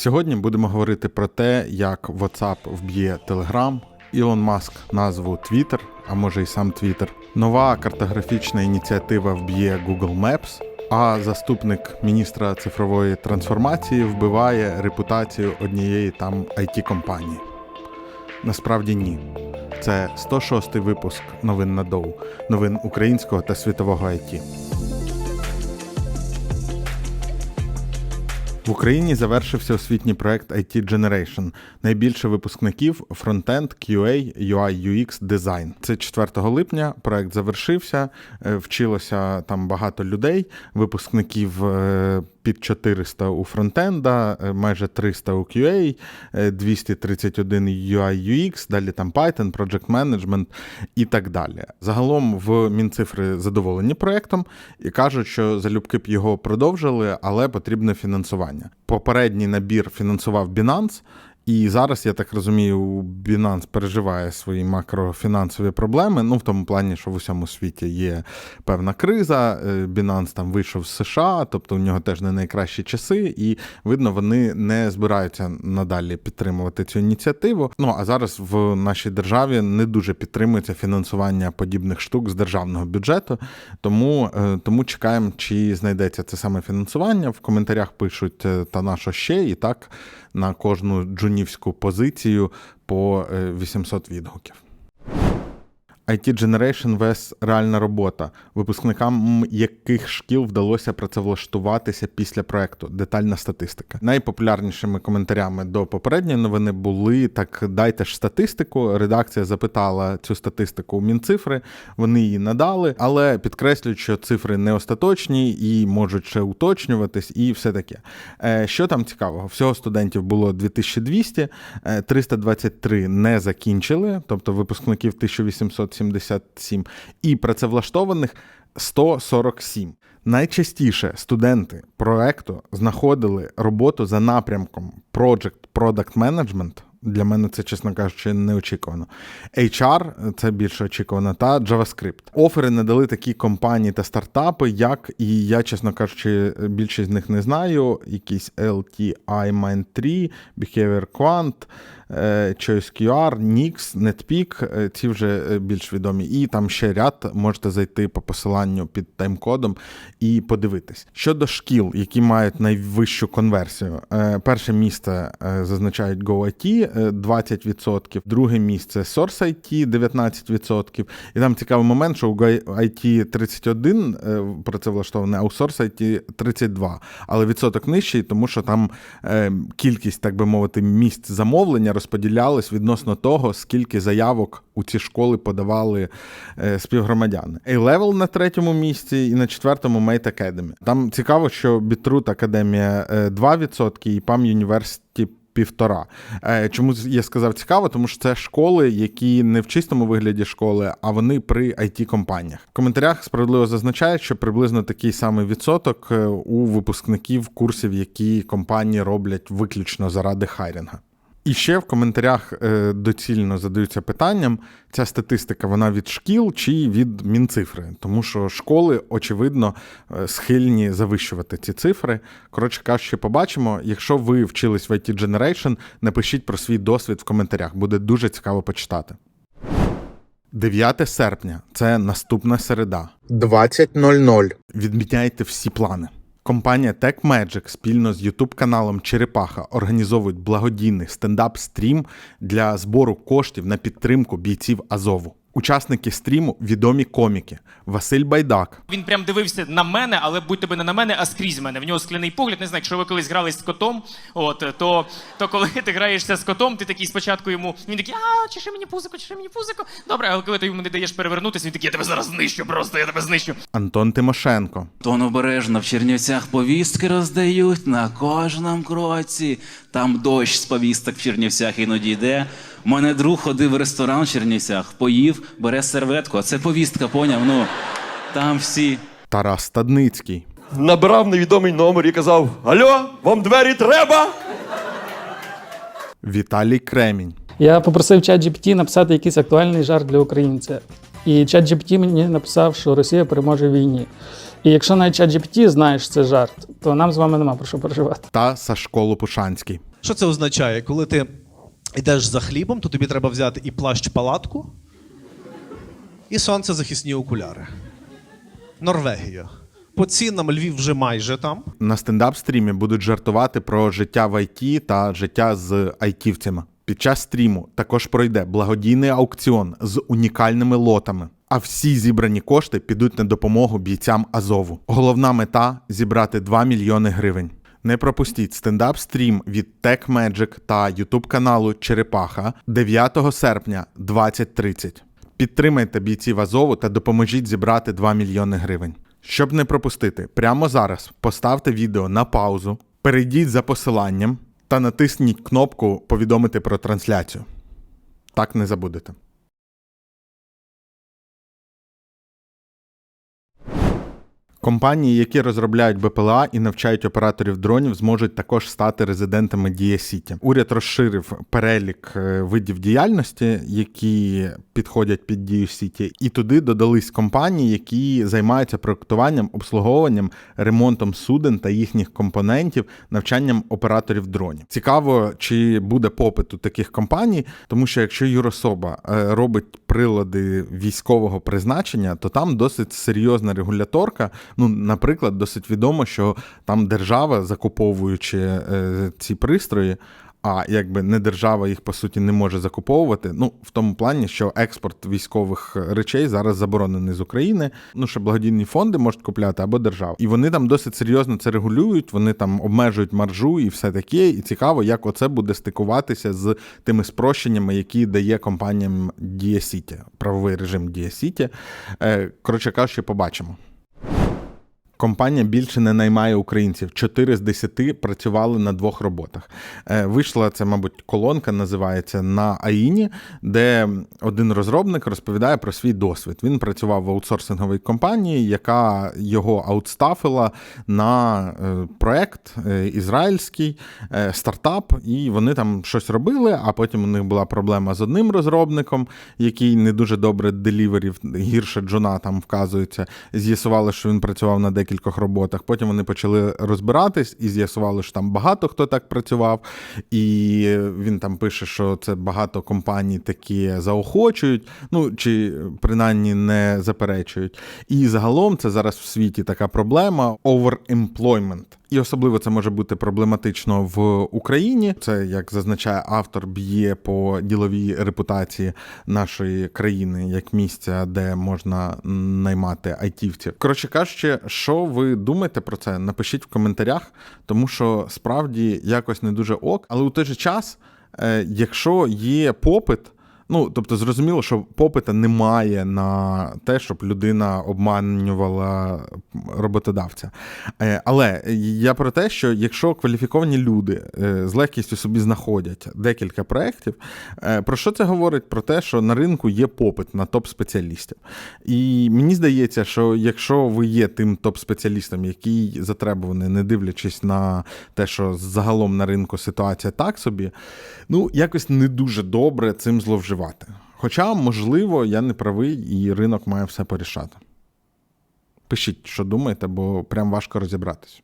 Сьогодні будемо говорити про те, як WhatsApp вб'є Telegram, Ілон Маск назву Twitter, а може й сам Twitter. Нова картографічна ініціатива вб'є Google Maps, а заступник міністра цифрової трансформації вбиває репутацію однієї там it компанії Насправді ні. Це 106-й випуск новин на Доу, новин українського та світового IT. В Україні завершився освітній проект IT Generation. Найбільше випускників фронтенд, QA, UI, UX, дизайн. Це 4 липня. Проект завершився. е, Вчилося там багато людей, випускників е, під 400 у фронтенда, е, майже 300 у QA, е, 231 UI, UX, далі там Python, Project Management і так далі. Загалом в Мінцифри задоволені проектом і кажуть, що залюбки б його продовжили, але потрібне фінансування. Попередній набір фінансував Binance. І зараз, я так розумію, Binance переживає свої макрофінансові проблеми. Ну, в тому плані, що в усьому світі є певна криза. Е, Binance там вийшов з США, тобто у нього теж не найкращі часи, і видно, вони не збираються надалі підтримувати цю ініціативу. Ну а зараз в нашій державі не дуже підтримується фінансування подібних штук з державного бюджету. Тому, е, тому чекаємо, чи знайдеться це саме фінансування. В коментарях пишуть е, та на що ще, і так на кожну джунівську позицію по е, 800 відгуків. IT Generation VS реальна робота, випускникам яких шкіл вдалося працевлаштуватися після проекту. Детальна статистика. Найпопулярнішими коментарями до попередньої новини були так: дайте ж статистику. Редакція запитала цю статистику у Мінцифри, вони її надали, але підкреслюють, що цифри не остаточні і можуть ще уточнюватись, і все таке. Е, Що там цікавого? Всього студентів було 2200, е, 323 не закінчили, тобто випускників 1877, і працевлаштованих 147. Найчастіше студенти проекту знаходили роботу за напрямком Project Product Management. Для мене це, чесно кажучи, неочікувано. HR це більше очікувано, та JavaScript. Офери надали такі компанії та стартапи, як і я, чесно кажучи, більшість з них не знаю. Якісь LTI Mind 3, Behavior Quant, е, QR, Nix, NetPeak, е, ці вже е, більш відомі. І там ще ряд можете зайти по посиланню під таймкодом і подивитись. Щодо шкіл, які мають найвищу конверсію, перше місце зазначають GoIT е, 20%, друге місце Source IT 19%. І там цікавий момент, що у GoIT 31 е, працевлаштований, а у Source IT 32. Але відсоток нижчий, тому що там кількість, так би мовити, місць замовлення розподілялась відносно того, скільки заявок у ці школи подавали е, співгромадяни. A-Level на третьому місці і на четвертому Mate Academy. Там цікаво, що Bitroot Академія е, 2% і PAM University Півтора. Е, Чому я сказав цікаво? Тому що це школи, які не в чистому вигляді школи, а вони при it компаніях В коментарях справедливо зазначають, що приблизно такий самий відсоток е, у випускників курсів, які компанії роблять виключно заради хайрінга. І ще в коментарях е, доцільно задаються питанням: ця статистика вона від шкіл чи від мінцифри, тому що школи, очевидно, е, схильні завищувати ці цифри. Коротше кажучи, побачимо. Якщо ви вчились в IT Generation, напишіть про свій досвід в коментарях. Буде дуже цікаво почитати. 9 серпня це наступна середа. 20.00. Відміняйте всі плани. Компанія TechMagic спільно з youtube каналом Черепаха організовують благодійний стендап-стрім для збору коштів на підтримку бійців Азову. Учасники стріму відомі коміки Василь Байдак, Він прям дивився на мене, але будь тобі не на мене, а скрізь мене. В нього скляний погляд. Не знаю, якщо ви колись грали з котом, от то, то коли ти граєшся з котом, ти такий спочатку йому він такий, а чеши мені пузико, чеши мені пузико. Добре, але коли ти йому не даєш перевернутися, він такий, я тебе зараз знищу, просто я тебе знищу. Антон Тимошенко, Тон обережно в Чернівцях повістки роздають на кожному кроці. Там дощ з повісток в Чернівцях іноді йде. У мене друг ходив в ресторан в Чернівцях, поїв, бере серветку, а це повістка, поняв? Ну там всі. Тарас Стадницький, набирав невідомий номер і казав: Алло, вам двері треба? Віталій Кремінь, Я попросив ChatGPT написати якийсь актуальний жарт для українця. І ChatGPT мені написав, що Росія переможе в війні. І якщо навіть ChatGPT знає, що це жарт, то нам з вами нема про що переживати. та Сашко Лопушанський. Що це означає? Коли ти йдеш за хлібом, то тобі треба взяти і плащ-палатку, і сонцезахисні окуляри. Норвегія. По цінам Львів вже майже там. На стендап-стрімі будуть жартувати про життя в ІТ та життя з айтівцями. Під час стріму також пройде благодійний аукціон з унікальними лотами. А всі зібрані кошти підуть на допомогу бійцям Азову. Головна мета зібрати 2 мільйони гривень. Не пропустіть стендап-стрім від Tech Magic та Ютуб каналу Черепаха 9 серпня 2030. Підтримайте бійців Азову та допоможіть зібрати 2 мільйони гривень. Щоб не пропустити, прямо зараз поставте відео на паузу, перейдіть за посиланням та натисніть кнопку Повідомити про трансляцію. Так не забудете. Компанії, які розробляють БПЛА і навчають операторів дронів, зможуть також стати резидентами Дія Сіті. Уряд розширив перелік е, видів діяльності, які підходять під Дію Сіті, і туди додались компанії, які займаються проектуванням, обслуговуванням, ремонтом суден та їхніх компонентів, навчанням операторів дронів. Цікаво, чи буде попит у таких компаній, тому що якщо юрособа е, робить прилади військового призначення, то там досить серйозна регуляторка. Ну, наприклад, досить відомо, що там держава, закуповуючи е, ці пристрої. А якби не держава їх по суті не може закуповувати. Ну в тому плані, що експорт військових речей зараз заборонений з України. Ну що благодійні фонди можуть купляти або держава, і вони там досить серйозно це регулюють. Вони там обмежують маржу і все таке. І цікаво, як оце буде стикуватися з тими спрощеннями, які дає компаніям City, правовий режим City. Е, Коротше кажучи, побачимо. Компанія більше не наймає українців. Чотири з десяти працювали на двох роботах. Е, Вийшла це, мабуть, колонка називається на Аїні, де один розробник розповідає про свій досвід. Він працював в аутсорсинговій компанії, яка його аутстафила на е, проект е, ізраїльський стартап, і вони там щось робили. А потім у них була проблема з одним розробником, який не дуже добре деліверів, гірше Джона там вказується. З'ясували, що він працював на декількох роботах. Потім вони почали розбиратись і з'ясували, що там багато хто так працював. І він там пише, що це багато компаній такі заохочують, ну чи принаймні не заперечують. І загалом це зараз в світі така проблема overemployment. І особливо це може бути проблематично в Україні. Це як зазначає автор, б'є по діловій репутації нашої країни як місця, де можна наймати айтівців. Коротше кажучи, що ви думаєте про це? Напишіть в коментарях, тому що справді якось не дуже ок. Але у той же час, е, якщо є попит. Ну, тобто, зрозуміло, що попита немає на те, щоб людина обманювала роботодавця. Е, Але я про те, що якщо кваліфіковані люди е, з легкістю собі знаходять декілька проєктів, е, про що це говорить? Про те, що на ринку є попит на топ-спеціалістів. І мені здається, що якщо ви є тим топ-спеціалістом, який затребуваний, не дивлячись на те, що загалом на ринку ситуація так собі, ну якось не дуже добре цим зловживати. Хоча, можливо, я не правий, і ринок має все порішати. Пишіть, що думаєте, бо прям важко розібратись.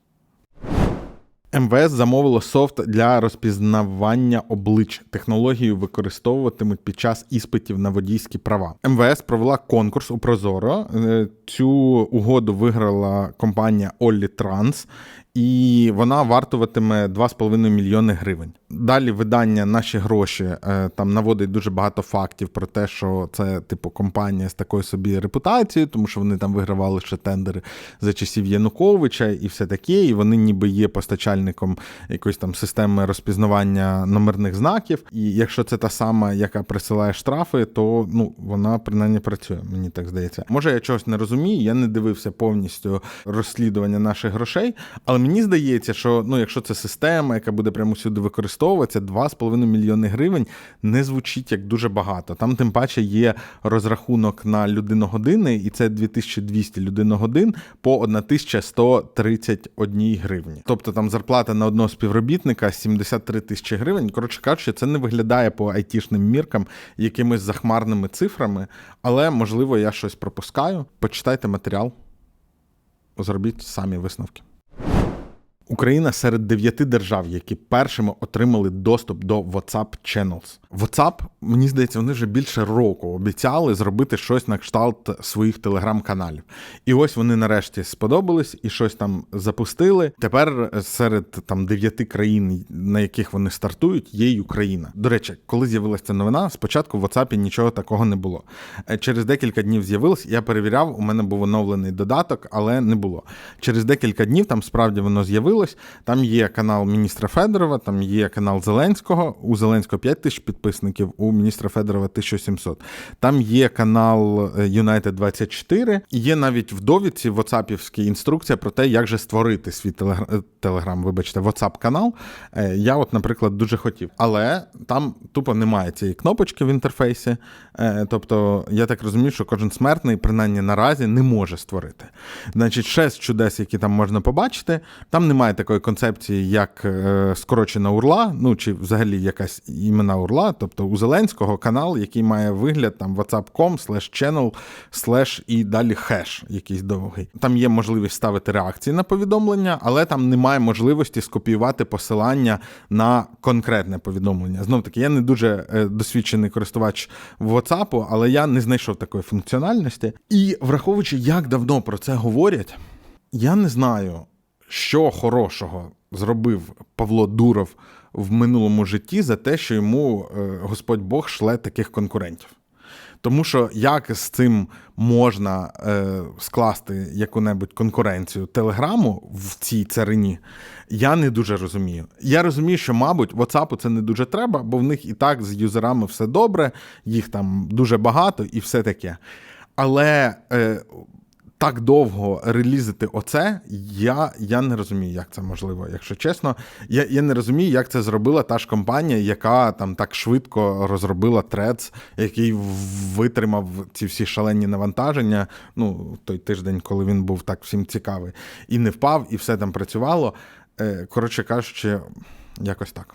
МВС замовило софт для розпізнавання облич. Технологію використовуватимуть під час іспитів на водійські права. МВС провела конкурс у Прозоро. Е, Цю угоду виграла компанія Оллі Транс, і вона вартуватиме 2,5 мільйони гривень. Далі видання наші гроші е, там наводить дуже багато фактів про те, що це типу компанія з такою собі репутацією, тому що вони там вигравали ще тендери за часів Януковича і все таке. І вони ніби є постачальником якоїсь там системи розпізнавання номерних знаків. І якщо це та сама, яка присилає штрафи, то ну вона принаймні працює. Мені так здається. Може, я чогось не розумію, я не дивився повністю розслідування наших грошей, але мені здається, що ну, якщо це система, яка буде прямо всюди використовуватися, 2,5 мільйони гривень не звучить як дуже багато. Там тим паче є розрахунок на людиногодини, і це 2200 людиногодин по 1131 гривні. Тобто там зарплата на одного співробітника 73 тисячі гривень. Коротше кажучи, це не виглядає по айтішним міркам якимись захмарними цифрами, але можливо я щось пропускаю. Почитайте матеріал, зробіть самі висновки. Україна серед дев'яти держав, які першими отримали доступ до WhatsApp Channels. WhatsApp, мені здається, вони вже більше року обіцяли зробити щось на кшталт своїх телеграм-каналів. І ось вони нарешті сподобались і щось там запустили. Тепер серед там дев'яти країн, на яких вони стартують, є й Україна. До речі, коли з'явилася новина, спочатку в WhatsApp нічого такого не було. Е, Через декілька днів з'явилось. Я перевіряв, у мене був оновлений додаток, але не було. Через декілька днів там справді воно з'явилось. Там є канал міністра Федорова, там є канал Зеленського. У Зеленського 5 тисяч підписників, у міністра Федорова 1700. Там є канал е, United 24 є навіть в довідці в WhatsAppівській інструкція про те, як же створити свій телеграм, телеграм вибачте, WhatsApp канал. Е, Я, от, наприклад, дуже хотів. Але там тупо немає цієї кнопочки в інтерфейсі. Е, Тобто, я так розумію, що кожен смертний, принаймні наразі, не може створити. Значить, ще чудес, які там можна побачити, там немає такої концепції, як е, скорочена урла, ну чи взагалі якась імена урла. Тобто у Зеленського канал, який має вигляд там whatsapp.com, slash channel, slash і далі хеш якийсь довгий. Там є можливість ставити реакції на повідомлення, але там немає можливості скопіювати посилання на конкретне повідомлення. Знов таки, я не дуже е, досвідчений користувач WhatsApp, але я не знайшов такої функціональності. І враховуючи, як давно про це говорять, я не знаю, що хорошого зробив Павло Дуров в минулому житті за те, що йому е, Господь Бог шле таких конкурентів. Тому що як з цим можна е, скласти яку-небудь конкуренцію Телеграму в цій царині, я не дуже розумію. Я розумію, що, мабуть, WhatsApp це не дуже треба, бо в них і так з юзерами все добре, їх там дуже багато і все таке. Але е, так довго релізити оце, я, я не розумію, як це можливо, якщо чесно. Я, я не розумію, як це зробила та ж компанія, яка там так швидко розробила Threads, який витримав ці всі шалені навантаження. Ну, той тиждень, коли він був так всім цікавий, і не впав, і все там працювало. Е, Коротше кажучи, якось так.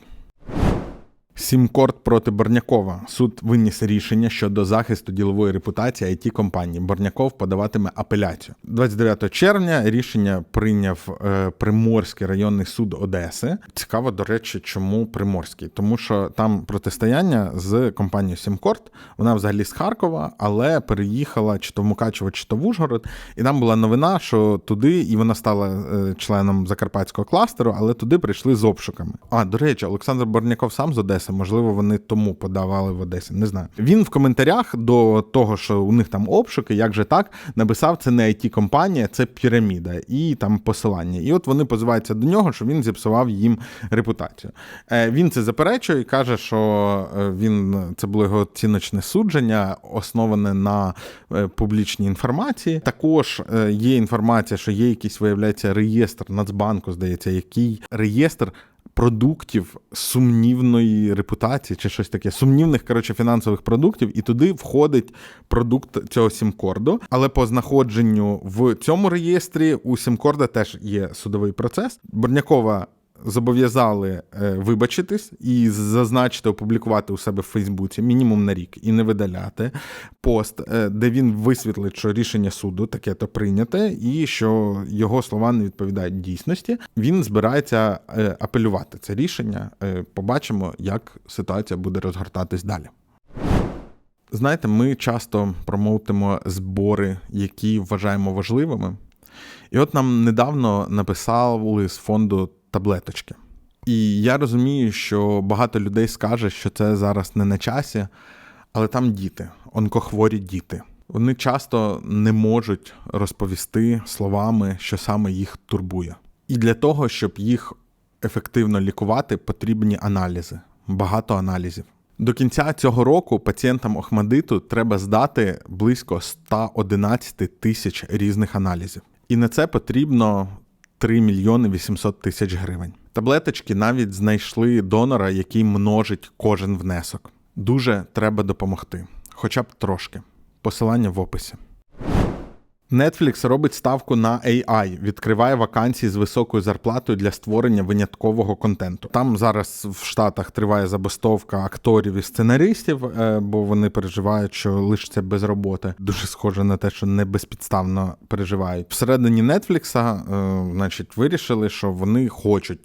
Сімкорд проти Борнякова. Суд виніс рішення щодо захисту ділової репутації it компанії. Борняков подаватиме апеляцію. 29 червня рішення прийняв е, Приморський районний суд Одеси. Цікаво, до речі, чому Приморський? Тому що там протистояння з компанією Сімкорд. Вона взагалі з Харкова, але переїхала чи то в Мукачево, чи то в Ужгород. І там була новина, що туди, і вона стала е, членом закарпатського кластеру, але туди прийшли з обшуками. А до речі, Олександр Борняков сам з Одеси. Можливо, вони тому подавали в Одесі. Не знаю. Він в коментарях до того, що у них там обшуки, як же так, написав: це не it компанія це піраміда і там посилання. І от вони позиваються до нього, що він зіпсував їм репутацію. Е, Він це заперечує і каже, що е, він це було його оціночне судження, основане на е, публічній інформації. Також є інформація, що є якийсь, виявляється, реєстр Нацбанку, здається, який реєстр продуктів сумнівної репутації чи щось таке, сумнівних коротше, фінансових продуктів, і туди входить продукт цього сімкорду. Але по знаходженню в цьому реєстрі у сімкорда теж є судовий процес. Борнякова. Зобов'язали е, вибачитись і зазначити, опублікувати у себе в Фейсбуці мінімум на рік і не видаляти пост, е, де він висвітлить, що рішення суду таке то прийняте, і що його слова не відповідають дійсності. Він збирається е, апелювати це рішення. Побачимо, як ситуація буде розгортатись далі. Знаєте, ми часто промоутимо збори, які вважаємо важливими. І от нам недавно написали з фонду таблеточки. І я розумію, що багато людей скаже, що це зараз не на часі, але там діти, онкохворі діти. Вони часто не можуть розповісти словами, що саме їх турбує. І для того, щоб їх ефективно лікувати, потрібні аналізи, багато аналізів. До кінця цього року пацієнтам Охмадиту треба здати близько 111 тисяч різних аналізів. І на це потрібно 3 мільйони 800 тисяч гривень. Таблеточки навіть знайшли донора, який множить кожен внесок. Дуже треба допомогти, хоча б трошки. Посилання в описі. Netflix робить ставку на AI, відкриває вакансії з високою зарплатою для створення виняткового контенту. Там зараз в Штатах триває забастовка акторів і сценаристів, е, бо вони переживають, що лишаться без роботи. Дуже схоже на те, що не безпідставно переживають. Всередині е, значить, вирішили, що вони хочуть.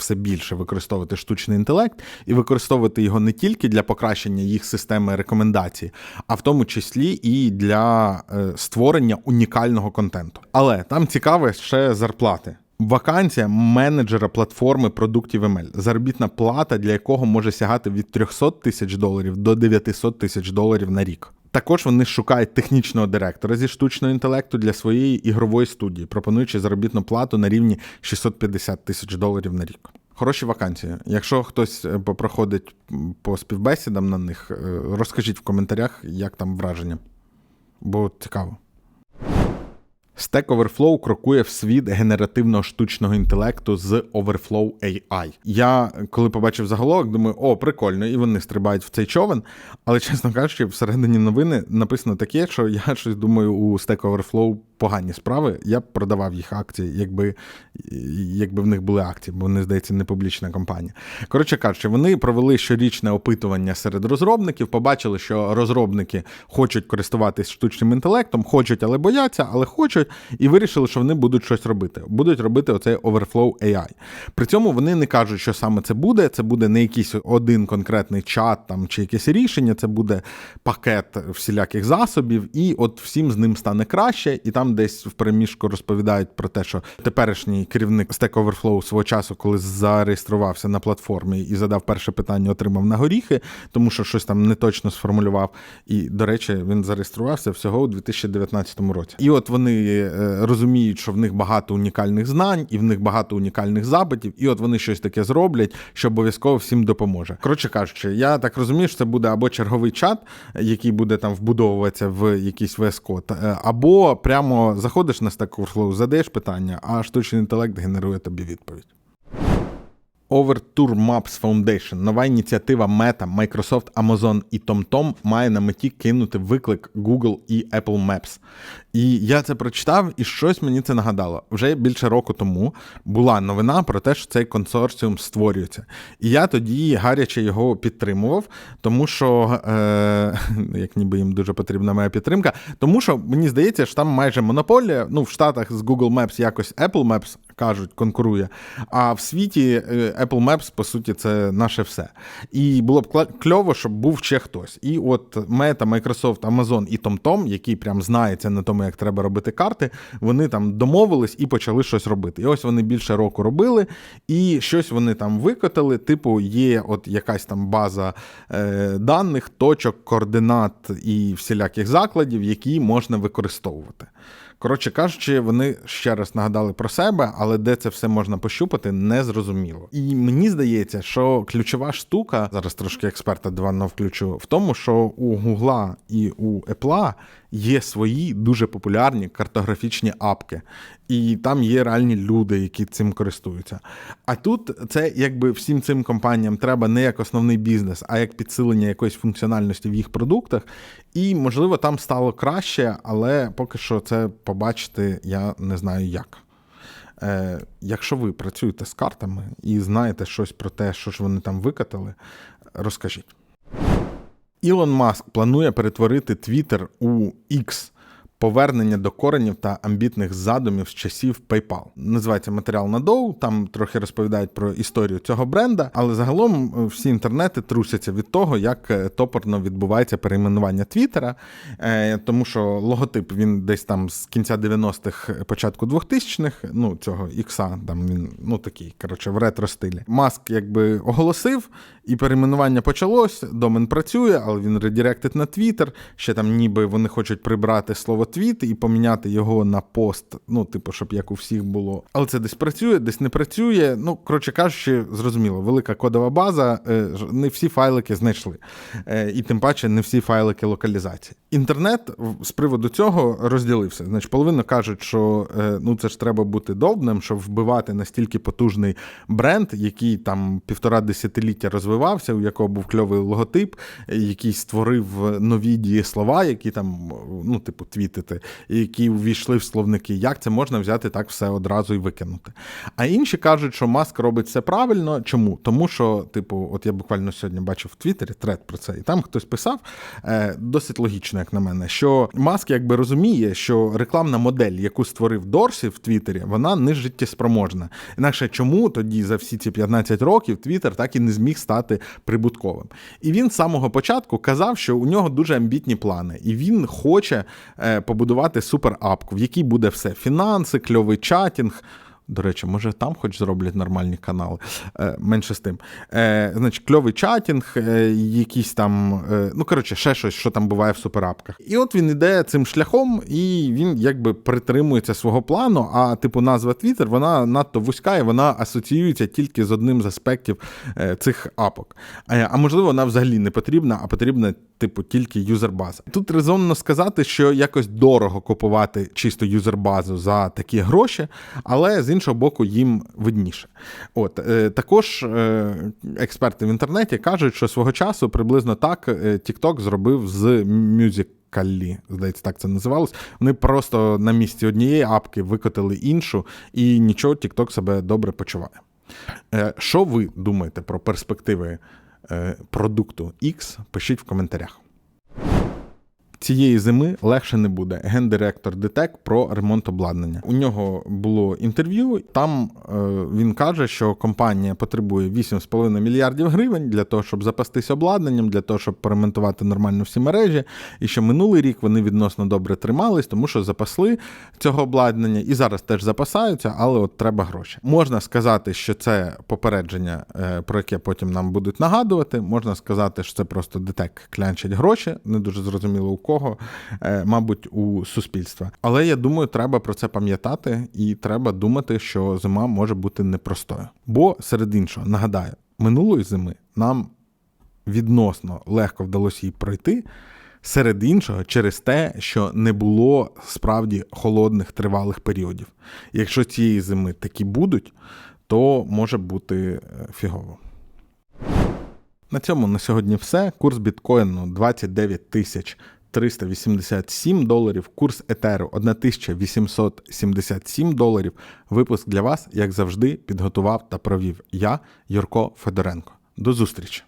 Все більше використовувати штучний інтелект і використовувати його не тільки для покращення їх системи рекомендацій, а в тому числі і для е, створення унікального контенту. Але там цікаве ще зарплати. Вакансія менеджера платформи продуктів ML, заробітна плата для якого може сягати від 300 тисяч доларів до 900 тисяч доларів на рік. Також вони шукають технічного директора зі штучного інтелекту для своєї ігрової студії, пропонуючи заробітну плату на рівні 650 тисяч доларів на рік. Хороші вакансії. Якщо хтось е, проходить по співбесідам на них, е, розкажіть в коментарях, як там враження. Бо цікаво. Stack Overflow крокує в світ генеративного штучного інтелекту з Overflow AI. Я коли побачив заголовок, думаю, о, прикольно, і вони стрибають в цей човен. Але чесно кажучи, всередині новини написано таке, що я щось думаю, у Stack Overflow погані справи. Я б продавав їх акції, якби, якби в них були акції, бо вони, здається, не публічна компанія. Коротше кажучи, вони провели щорічне опитування серед розробників, побачили, що розробники хочуть користуватись штучним інтелектом, хочуть, але бояться, але хочуть, і вирішили, що вони будуть щось робити. Будуть робити оцей Overflow AI. При цьому вони не кажуть, що саме це буде. Це буде не якийсь один конкретний чат там чи якесь рішення, це буде пакет всіляких засобів, і от всім з ним стане краще. І там десь в переміжку розповідають про те, що теперішній керівник Stack Overflow свого часу, коли зареєструвався на платформі і задав перше питання, отримав на горіхи, тому що щось там не точно сформулював. І, до речі, він зареєструвався всього у 2019 році. І от вони е, розуміють, що в них багато унікальних знань, і в них багато унікальних запитів, і от вони щось таке зроблять, що обов'язково всім допоможе. Коротше кажучи, я так розумію, що це буде або черговий чат, який буде там вбудовуватися в якийсь VS Code, е, або прямо заходиш на Stack Overflow, задаєш питання, а штучний інтелект генерує тобі відповідь. Overture Maps Foundation, нова ініціатива Meta, Microsoft, Amazon і TomTom має на меті кинути виклик Google і Apple Maps. І я це прочитав, і щось мені це нагадало. Вже більше року тому була новина про те, що цей консорціум створюється. І я тоді гаряче його підтримував, тому що, е, як ніби їм дуже потрібна моя підтримка, тому що мені здається, що там майже монополія. Ну, в Штатах з Google Maps якось Apple Maps кажуть, конкурує. А в світі е, Apple Maps, по суті, це наше все. І було б кльово, щоб був ще хтось. І от Meta, Microsoft, Amazon і TomTom, який прям знається на тому, як треба робити карти, вони там домовились і почали щось робити. І ось вони більше року робили, і щось вони там викотали. Типу, є от якась там база е, даних, точок, координат і всіляких закладів, які можна використовувати. Коротше кажучи, вони ще раз нагадали про себе, але де це все можна пощупати, не зрозуміло. І мені здається, що ключова штука, зараз трошки експерта диванно включу, в тому, що у Гугла і у Apple є свої дуже популярні картографічні апки, і там є реальні люди, які цим користуються. А тут це якби всім цим компаніям треба не як основний бізнес, а як підсилення якоїсь функціональності в їх продуктах. І, можливо, там стало краще, але поки що це побачити я не знаю як. Е, якщо ви працюєте з картами і знаєте щось про те, що ж вони там викатали, розкажіть. Ілон Маск планує перетворити Твіттер у X. Повернення до коренів та амбітних задумів з часів PayPal. Називається матеріал на доу. Там трохи розповідають про історію цього бренда, але загалом е, всі інтернети трусяться від того, як е, топорно відбувається перейменування Твіттера, Е, тому що логотип він десь там з кінця 90-х, початку 2000-х, ну цього ікса, там він ну такий, коротше, в ретро стилі. Маск якби оголосив, і перейменування почалось. Домен працює, але він редиректить на Твіттер. Ще там ніби вони хочуть прибрати слово твіт і поміняти його на пост. Ну, типу, щоб як у всіх було. Але це десь працює, десь не працює. Ну, коротше кажучи, зрозуміло, велика кодова база. е, Не всі файлики знайшли. Е, І тим паче не всі файлики локалізації. Інтернет з приводу цього розділився. Значить, половина кажуть, що е, ну це ж треба бути довбним, щоб вбивати настільки потужний бренд, який там півтора десятиліття розвивався, у якого був кльовий логотип, який створив нові дієслова, які там, ну, типу, твіти помітити, які ввійшли в словники. Як це можна взяти так все одразу і викинути? А інші кажуть, що Маск робить все правильно. Чому? Тому що, типу, от я буквально сьогодні бачив в Твіттері трет про це, і там хтось писав е, досить логічно, як на мене, що Маск якби розуміє, що рекламна модель, яку створив Дорсі в Твіттері, вона не життєспроможна. Інакше чому тоді за всі ці 15 років Твіттер так і не зміг стати прибутковим? І він з самого початку казав, що у нього дуже амбітні плани, і він хоче е, побудувати суперапку, в якій буде все: фінанси, кльовий чатінг. До речі, може там хоч зроблять нормальні канали. Е, менше з тим. Е, значить, кльовий чатінг, е, якісь там, е, ну коротше, ще щось, що там буває в суперапках. І от він іде цим шляхом, і він якби притримується свого плану. А типу назва Twitter, вона надто вузька, і вона асоціюється тільки з одним з аспектів е, цих апок. Е, а можливо, вона взагалі не потрібна, а потрібна. Типу, тільки юзербаза. Тут резонно сказати, що якось дорого купувати чисто юзербазу за такі гроші, але з іншого боку, їм видніше. От е, також е, експерти в інтернеті кажуть, що свого часу приблизно так е, TikTok зробив з. Каллі, здається, так це називалось. Вони просто на місці однієї апки викотили іншу, і нічого, TikTok себе добре почуває. Що ви думаєте про перспективи продукту X? Пишіть в коментарях. Цієї зими легше не буде. Гендиректор ДТЕК про ремонт обладнання. У нього було інтерв'ю. Там е, він каже, що компанія потребує 8,5 мільярдів гривень для того, щоб запастись обладнанням, для того, щоб поремонтувати нормально всі мережі. І що минулий рік вони відносно добре тримались, тому що запасли цього обладнання і зараз теж запасаються, але от треба гроші. Можна сказати, що це попередження, е, про яке потім нам будуть нагадувати. Можна сказати, що це просто ДТЕК клянчить гроші. Не дуже зрозуміло у кого, е, мабуть, у суспільства. Але я думаю, треба про це пам'ятати, і треба думати, що зима може бути непростою. Бо серед іншого, нагадаю, минулої зими нам відносно легко вдалося її пройти. Серед іншого, через те, що не було справді холодних тривалих періодів. Якщо цієї зими такі будуть, то може бути е, фігово. На цьому на сьогодні все. Курс біткоїну 29 тисяч 387 доларів, курс етеру 1877 доларів. Випуск для вас, як завжди, підготував та провів я, Юрко Федоренко. До зустрічі!